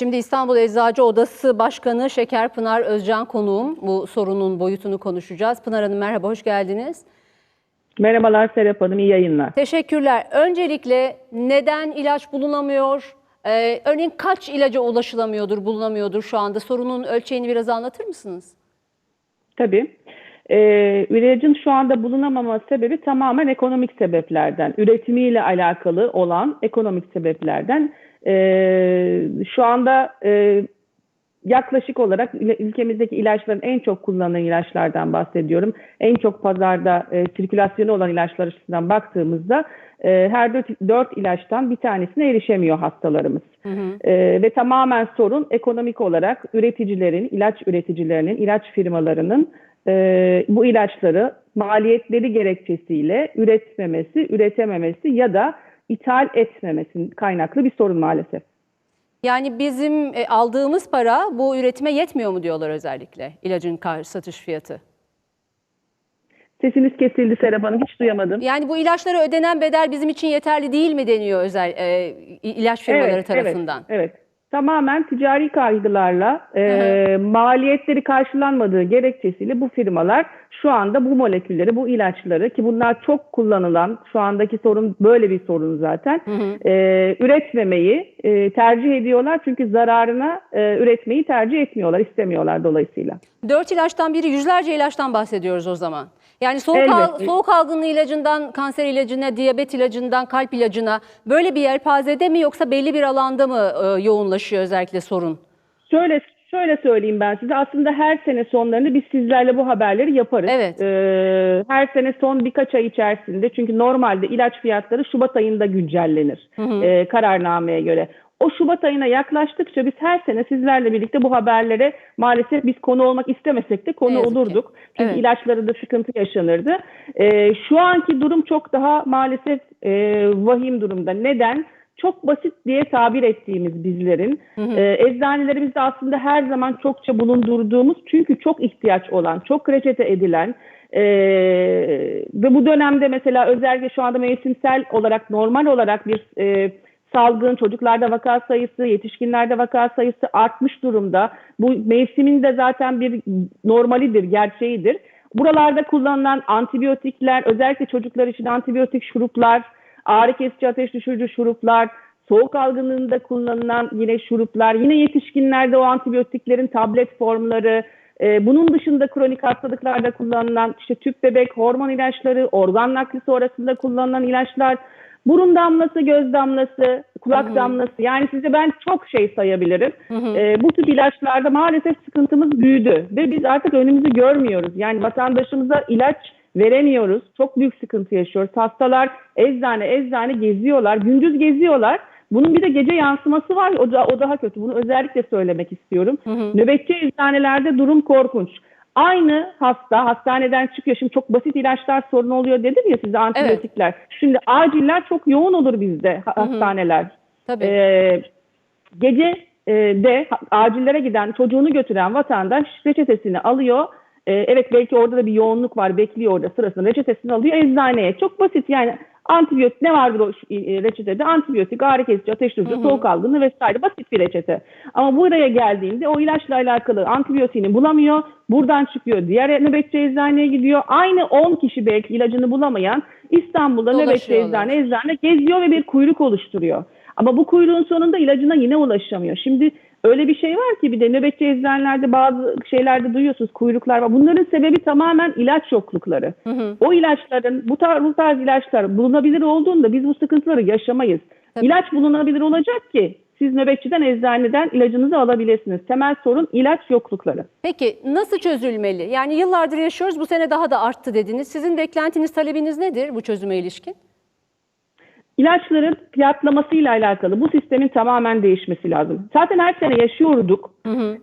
Şimdi İstanbul Eczacı Odası Başkanı Şekerpınar Özcan konuğum. Bu sorunun boyutunu konuşacağız. Pınar Hanım merhaba, hoş geldiniz. Merhabalar Serap Hanım, iyi yayınlar. Teşekkürler. Öncelikle neden ilaç bulunamıyor? Ee, örneğin kaç ilaca ulaşılamıyordur, bulunamıyordur şu anda? Sorunun ölçeğini biraz anlatır mısınız? Tabii. Ee, ilacın şu anda bulunamama sebebi tamamen ekonomik sebeplerden, üretimiyle alakalı olan ekonomik sebeplerden. Ee, şu anda e, yaklaşık olarak ül- ülkemizdeki ilaçların en çok kullanılan ilaçlardan bahsediyorum. En çok pazarda e, sirkülasyonu olan ilaçlar açısından baktığımızda e, her dört, dört ilaçtan bir tanesine erişemiyor hastalarımız. E, ve tamamen sorun ekonomik olarak üreticilerin, ilaç üreticilerinin, ilaç firmalarının e, bu ilaçları maliyetleri gerekçesiyle üretmemesi, üretememesi ya da ithal etmemesi kaynaklı bir sorun maalesef. Yani bizim e, aldığımız para bu üretime yetmiyor mu diyorlar özellikle ilacın kar- satış fiyatı? Sesiniz kesildi Serap Hanım, hiç duyamadım. Yani bu ilaçlara ödenen bedel bizim için yeterli değil mi deniyor özel e, ilaç firmaları tarafından? Evet, evet. Tamamen ticari kaygılarla e, maliyetleri karşılanmadığı gerekçesiyle bu firmalar şu anda bu molekülleri, bu ilaçları ki bunlar çok kullanılan, şu andaki sorun böyle bir sorun zaten, e, üretmemeyi e, tercih ediyorlar. Çünkü zararına e, üretmeyi tercih etmiyorlar, istemiyorlar dolayısıyla. Dört ilaçtan biri yüzlerce ilaçtan bahsediyoruz o zaman. Yani soğuk, al- soğuk algınlığı ilacından kanser ilacına, diyabet ilacından kalp ilacına böyle bir yelpazede mi yoksa belli bir alanda mı e, yoğunlaşıyor özellikle sorun? Şöyle şöyle söyleyeyim ben size. Aslında her sene sonlarında biz sizlerle bu haberleri yaparız. Evet. Ee, her sene son birkaç ay içerisinde çünkü normalde ilaç fiyatları Şubat ayında güncellenir ee, kararnameye göre. O Şubat ayına yaklaştıkça biz her sene sizlerle birlikte bu haberlere maalesef biz konu olmak istemesek de konu olurduk. Çünkü Evet. ilaçlarında sıkıntı yaşanırdı. Ee, şu anki durum çok daha maalesef e, vahim durumda. Neden? Çok basit diye tabir ettiğimiz bizlerin e, eczanelerimizde aslında her zaman çokça bulundurduğumuz çünkü çok ihtiyaç olan, çok reçete edilen e, ve bu dönemde mesela özellikle şu anda mevsimsel olarak normal olarak bir e, salgın, çocuklarda vaka sayısı, yetişkinlerde vaka sayısı artmış durumda. Bu mevsimin de zaten bir normalidir, gerçeğidir. Buralarda kullanılan antibiyotikler, özellikle çocuklar için antibiyotik şuruplar, ağrı kesici ateş düşürücü şuruplar, soğuk algınlığında kullanılan yine şuruplar, yine yetişkinlerde o antibiyotiklerin tablet formları, e, bunun dışında kronik hastalıklarda kullanılan işte tüp bebek, hormon ilaçları, organ nakli sonrasında kullanılan ilaçlar, burun damlası, göz damlası, kulak damlası yani size ben çok şey sayabilirim. E, bu tip ilaçlarda maalesef sıkıntımız büyüdü ve biz artık önümüzü görmüyoruz. Yani vatandaşımıza ilaç veremiyoruz. Çok büyük sıkıntı yaşıyoruz. Hastalar eczane eczane geziyorlar, gündüz geziyorlar. Bunun bir de gece yansıması var. O, da, o daha kötü. Bunu özellikle söylemek istiyorum. Nöbetçi eczanelerde durum korkunç. Aynı hasta hastaneden çıkıyor. Şimdi çok basit ilaçlar sorun oluyor dedim ya size antibiyotikler. Şimdi aciller çok yoğun olur bizde ha- hastaneler. Tabii. Ee, gece e, de acillere giden çocuğunu götüren vatandaş reçetesini alıyor. Ee, evet belki orada da bir yoğunluk var bekliyor orada sırasında reçetesini alıyor eczaneye. Çok basit yani antibiyotik ne vardır o e, reçetede? Antibiyotik, ağrı kesici, ateş düşürücü, soğuk algınlığı vesaire basit bir reçete. Ama buraya geldiğinde o ilaçla alakalı antibiyotiğini bulamıyor. Buradan çıkıyor diğer nöbetçi eczaneye gidiyor. Aynı 10 kişi belki ilacını bulamayan İstanbul'da nöbetçi eczane eczane geziyor ve bir kuyruk oluşturuyor. Ama bu kuyruğun sonunda ilacına yine ulaşamıyor. Şimdi öyle bir şey var ki bir de nöbetçi eczanelerde bazı şeylerde duyuyorsunuz kuyruklar var. Bunların sebebi tamamen ilaç yoklukları. O ilaçların bu tarz, bu tarz ilaçlar bulunabilir olduğunda biz bu sıkıntıları yaşamayız. İlaç bulunabilir olacak ki siz nöbetçiden eczaneden ilacınızı alabilirsiniz. Temel sorun ilaç yoklukları. Peki nasıl çözülmeli? Yani yıllardır yaşıyoruz bu sene daha da arttı dediniz. Sizin beklentiniz, talebiniz nedir bu çözüme ilişkin? İlaçların fiyatlamasıyla alakalı bu sistemin tamamen değişmesi lazım. Zaten her sene yaşıyorduk.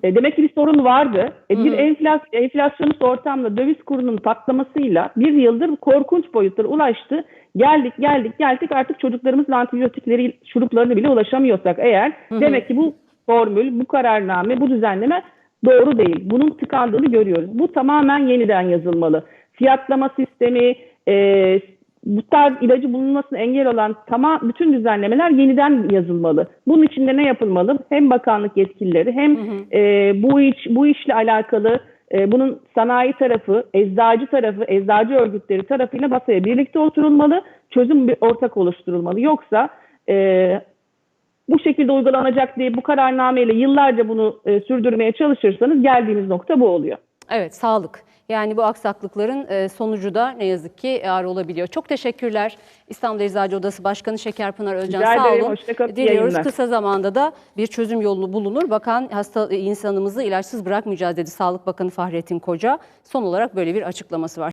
E, demek ki bir sorun vardı. E, bir enflas enflasyonist ortamda döviz kurunun patlamasıyla bir yıldır korkunç boyutlara ulaştı. Geldik geldik geldik artık çocuklarımızın antibiyotikleri şuruplarını bile ulaşamıyorsak eğer demek ki bu formül, bu kararname, bu düzenleme doğru değil. Bunun tıkandığını görüyoruz. Bu tamamen yeniden yazılmalı. Fiyatlama sistemi, e, bu tarz ilacı bulunmasına engel olan tamam bütün düzenlemeler yeniden yazılmalı. Bunun için de ne yapılmalı? Hem bakanlık yetkilileri hem e, bu iş bu işle alakalı e, bunun sanayi tarafı, eczacı tarafı, eczacı örgütleri tarafıyla masaya birlikte oturulmalı, çözüm bir ortak oluşturulmalı. Yoksa e, bu şekilde uygulanacak diye bu kararnameyle yıllarca bunu e, sürdürmeye çalışırsanız geldiğimiz nokta bu oluyor. Evet, sağlık. Yani bu aksaklıkların e, sonucu da ne yazık ki ağır olabiliyor. Çok teşekkürler. İstanbul Eczacı Odası Başkanı Şekerpınar Özcan Rica sağ olun. Diliyoruz kısa zamanda da bir çözüm yolu bulunur. Bakan hasta insanımızı ilaçsız bırakmayacağız dedi Sağlık Bakanı Fahrettin Koca. Son olarak böyle bir açıklaması var.